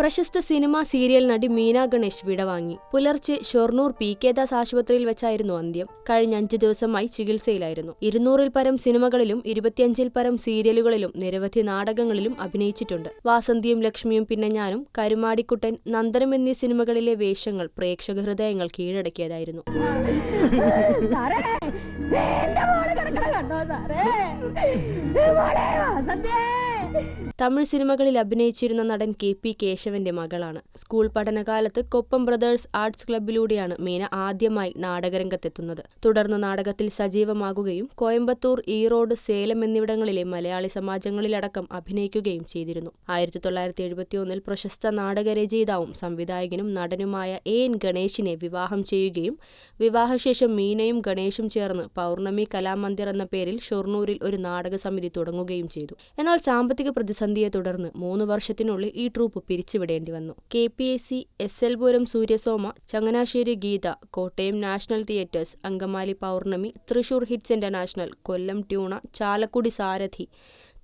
പ്രശസ്ത cinema serial നടി മീന ഗണേഷ് വിടവാങ്ങി പുലർച്ചെ ഷൊർണൂർ പി കെ ദാസ് ആശുപത്രിയിൽ വെച്ചായിരുന്നു അന്ത്യം. കഴിഞ്ഞ അഞ്ചു ദിവസമായി ചികിത്സയിലായിരുന്നു. ഇരുന്നൂറിൽ പരം സിനിമകളിലും ഇരുപത്തിയഞ്ചിൽ പരം സീരിയലുകളിലും നിരവധി നാടകങ്ങളിലും അഭിനയിച്ചിട്ടുണ്ട്. വാസന്തിയും ലക്ഷ്മിയും പിന്നെ ഞാനും കരുമാടിക്കുട്ടൻ നന്ദനം എന്നീ സിനിമകളിലെ വേഷങ്ങൾ പ്രേക്ഷക ഹൃദയങ്ങൾ കീഴടക്കിയതായിരുന്നു. സാറേ തമിഴ് സിനിമകളിൽ അഭിനയിച്ചിരുന്ന നടൻ കെ പി കേശവന്റെ മകളാണ്. സ്കൂൾ പഠനകാലത്ത് കൊപ്പം ബ്രദേഴ്സ് ആർട്സ് ക്ലബിലൂടെയാണ് മീന ആദ്യമായി നാടകരംഗത്തെത്തുന്നത്. തുടർന്ന് നാടകത്തിൽ സജീവമാകുകയും കോയമ്പത്തൂർ ഈറോഡ് സേലം എന്നിവിടങ്ങളിലെ മലയാളി സമാജങ്ങളിലടക്കം അഭിനയിക്കുകയും ചെയ്തിരുന്നു. ആയിരത്തി തൊള്ളായിരത്തി എഴുപത്തിയൊന്നിൽ പ്രശസ്ത നാടകരചയിതാവും സംവിധായകനും നടനുമായ എ എൻ ഗണേശിനെ വിവാഹം ചെയ്യുകയും വിവാഹശേഷം മീനയും ഗണേശും ചേർന്ന് പൗർണമി കലാമന്ദിർ എന്ന പേരിൽ ഷൊർണൂരിൽ ഒരു നാടക സമിതി തുടങ്ങുകയും ചെയ്തു. എന്നാൽ സാമ്പത്തിക പ്രതിസന്ധിയെ തുടർന്ന് മൂന്ന് വർഷത്തിനുള്ളിൽ ഈ ട്രൂപ്പ് പിരിച്ചുവിടേണ്ടി വന്നു. K P S C S L Puram Suryasoma Changanassery Geetha Kottayam national theatres Angamaly Pournami Thrissur hits international Kollam tuna Chalakudy Sarathi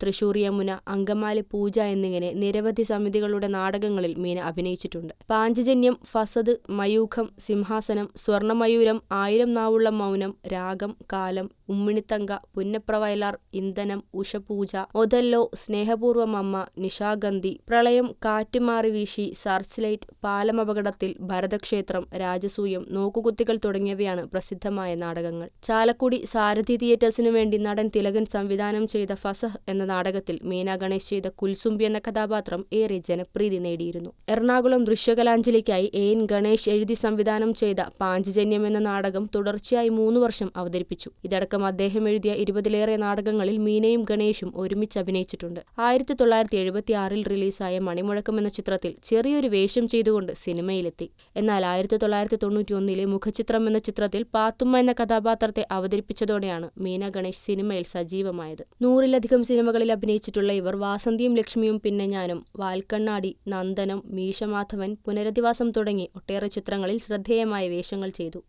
Thrissur Yamuna Angamaly Pooja എന്നിങ്ങനെ നിരവധി സമിതികളുടെ നാടകങ്ങളിൽ മീന അഭിനയിച്ചിട്ടുണ്ട്. പാഞ്ചജന്യം ഫസദ് മയൂഖം സിംഹാസനം സ്വർണമയൂരം ആയിരം നാവുള്ള മൗനം രാഗം കാലം ഉമ്മിണിത്തങ്ക പുന്നപ്രവയലാർ ഇന്ധനം ഉഷപൂജ ഒതല്ലോ സ്നേഹപൂർവം അമ്മ നിശാഗന്ധി പ്രളയം കാറ്റുമാറി വീശി സർച്ച് ലൈറ്റ് പാലമപകടത്തിൽ ഭരതക്ഷേത്രം രാജസൂയം നോക്കുകുത്തികൾ തുടങ്ങിയവയാണ് പ്രസിദ്ധമായ നാടകങ്ങൾ. ചാലക്കുടി സാരഥി തിയേറ്റേഴ്സിനു വേണ്ടി നടൻ തിലകൻ സംവിധാനം ചെയ്ത ഫസഹ് എന്ന നാടകത്തിൽ മീനാ ഗണേശ് ചെയ്ത കുൽസുംബി എന്ന കഥാപാത്രം ഏറെ ജനപ്രീതി നേടിയിരുന്നു. എറണാകുളം ദൃശ്യകലാഞ്ജലിക്കായി എ എൻ ഗണേശ് എഴുതി സംവിധാനം ചെയ്ത പാഞ്ചജന്യം എന്ന നാടകം തുടർച്ചയായി മൂന്ന് വർഷം അവതരിപ്പിച്ചു. ഇതടക്കം അദ്ദേഹം എഴുതിയ ഇരുപതിലേറെ നാടകങ്ങളിൽ മീനയും ഗണേശും ഒരുമിച്ച് അഭിനയിച്ചിട്ടുണ്ട്. ആയിരത്തി തൊള്ളായിരത്തി എഴുപത്തിയാറിൽ റിലീസായ മണിമുഴക്കം എന്ന ചിത്രത്തിൽ ചെറിയൊരു വേഷം ചെയ്തുകൊണ്ട് സിനിമയിലെത്തി. എന്നാൽ ആയിരത്തി തൊള്ളായിരത്തി തൊണ്ണൂറ്റി ഒന്നിലെ മുഖചിത്രം എന്ന ചിത്രത്തിൽ പാത്തുമ്മ എന്ന കഥാപാത്രത്തെ അവതരിപ്പിച്ചതോടെയാണ് മീന ഗണേശ് സിനിമയിൽ സജീവമായത്. നൂറിലധികം സിനിമകളിൽ അഭിനയിച്ചിട്ടുള്ള ഇവർ വാസന്തിയും ലക്ഷ്മിയും പിന്നെ ഞാനും. വാൽക്കണ്ണാടി നന്ദനം മീശമാധവൻ പുനരധിവാസം തുടങ്ങി ഒട്ടേറെ ചിത്രങ്ങളിൽ ശ്രദ്ധേയമായ വേഷങ്ങൾ ചെയ്തു.